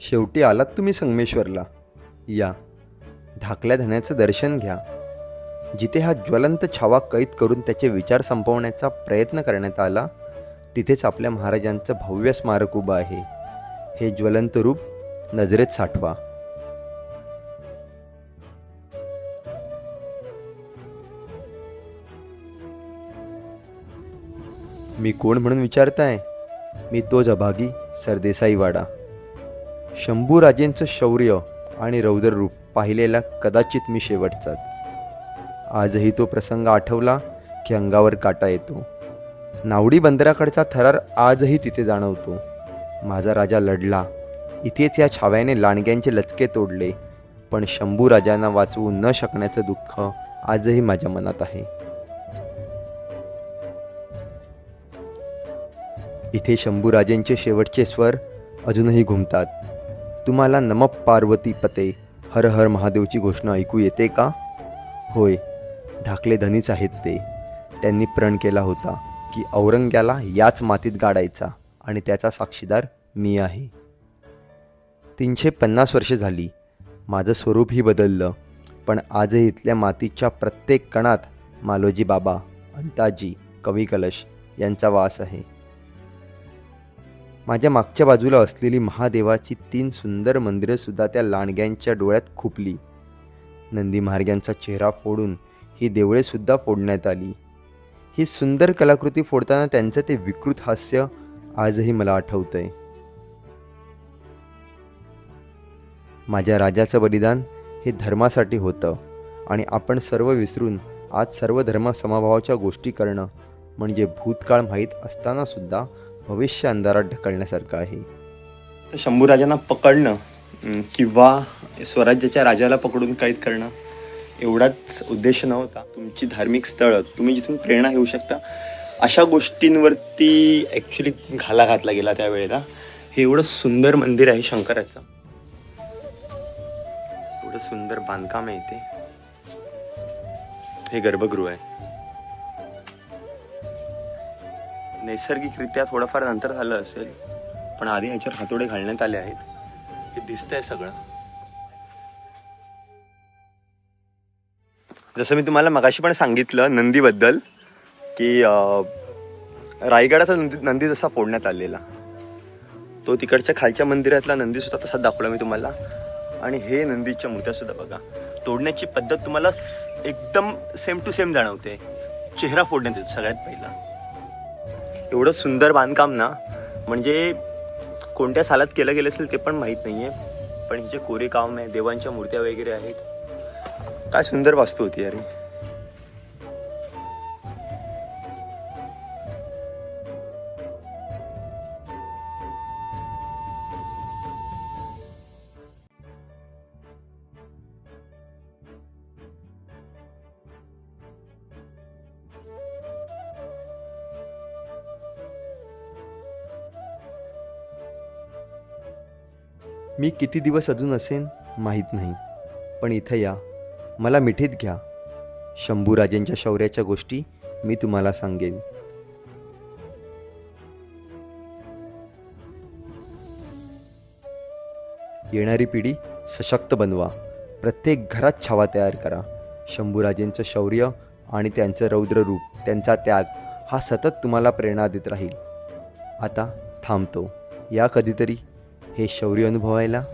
शेवटी आलात तुम्ही संगमेश्वरला. या. ढाकल्या धन्याचं दर्शन घ्या. जिथे हा ज्वलंत छावा कैद करून त्याचे विचार संपवण्याचा प्रयत्न करण्यात आला तिथेच आपल्या महाराजांचं भव्य स्मारक उभं आहे. हे ज्वलंत रूप नजरेत साठवा. मी कोण म्हणून विचारताय? मी तोच अभागी सरदेसाईवाडा. शंभूराजेंचं शौर्य आणि रौद्र रूप पाहिलेला कदाचित मी शेवटचाच आजही तो प्रसंग आठवला की अंगावर काटा येतो. नावडी बंदराकडचा थरार आजही तिथे जाणवतो. माझा राजा लढला. इथेच या छाव्याने लांडग्यांचे लचके तोडले. पण शंभू राजांना वाचवू न शकण्याचं दुःख आजही माझ्या मनात आहे. इथे शंभूराजेंचे शेवटचे स्वर अजूनही घुमतात. तुम्हाला नम पार्वती पते. हर हर महादेवची घोषणा ऐकू येते का? होय. धाकले धनीच आहेत ते. त्यांनी प्रण केला होता की औरंग्याला याच मातीत गाडायचा आणि त्याचा साक्षीदार मी आहे. तीनशे पन्नास वर्षे झाली. माझं स्वरूपही बदललं. पण आजही इथल्या मातीच्या प्रत्येक कणात मालोजी बाबा अंताजी कवी कलश यांचा वास आहे. माझ्या मागच्या बाजूला असलेली महादेवाची तीन सुंदर मंदिरंसुद्धा त्या लांडग्यांच्या डोळ्यात खुपली. नंदी महाराजांचा चेहरा फोडून ही देवळेसुद्धा फोडण्यात आली. ही सुंदर कलाकृती फोडताना त्यांचं ते विकृत हास्य आजही मला आठवतंय. माझ्या राजाचं बलिदान हे धर्मासाठी होतं आणि आपण सर्व विसरून आज सर्व धर्म समभावाच्या गोष्टी करणं म्हणजे भूतकाळ माहीत असताना सुद्धा भविष्य अंधारात ढकलण्यासारखं आहे. तर शंभूराजांना पकडणं किंवा स्वराज्याच्या राजाला पकडून कैद करणं एवढाच उद्देश नव्हता. तुमची धार्मिक स्थळं तुम्ही जिथून प्रेरणा घेऊ शकता अशा गोष्टींवरती ॲक्च्युली घाला घातला गेला त्यावेळेला. हे एवढं सुंदर मंदिर आहे शंकराचं. एवढं सुंदर बांधकाम आहे ते हे गर्भगृह आहे. नैसर्गिकरित्या थोडंफार नंतर झालं असेल पण आधी ह्याच्यावर हातोडे घालण्यात आले आहेत. हे दिसतंय सगळं. जसं मी तुम्हाला मगाशी पण सांगितलं नंदीबद्दल की रायगडाचा नंदी नंदी जसा फोडण्यात आलेला तो तिकडच्या खालच्या मंदिरातला नंदी सुद्धा तसाच दाखवला मी तुम्हाला. आणि हे नंदीच्या मूर्त्या सुद्धा बघा. तोडण्याची पद्धत तुम्हाला एकदम सेम टू सेम जाणवते. चेहरा फोडण्यात येतो सगळ्यात पहिला. एवढं सुंदर बांधकाम ना म्हणजे कोणत्या सालात केलं गेलं असेल ते पण माहीत नाही आहे पण हिचे कोरे काम आहे देवांच्या मूर्त्या वगैरे आहेत काय सुंदर वास्तू होती अरे मी किती दिवस अजून असेन माहीत नाही. पण इथं या. मला मिठीत घ्या. शंभूराजेंच्या शौर्याच्या गोष्टी मी तुम्हाला सांगेन. येणारी पिढी सशक्त बनवा. प्रत्येक घरात छावा तयार करा. शंभूराजेंचं शौर्य आणि त्यांचं रौद्र रूप त्यांचा त्याग हा सतत तुम्हाला प्रेरणा देत राहील. आता थांबतो. या कधीतरी हे शौर्य अनुभवायला?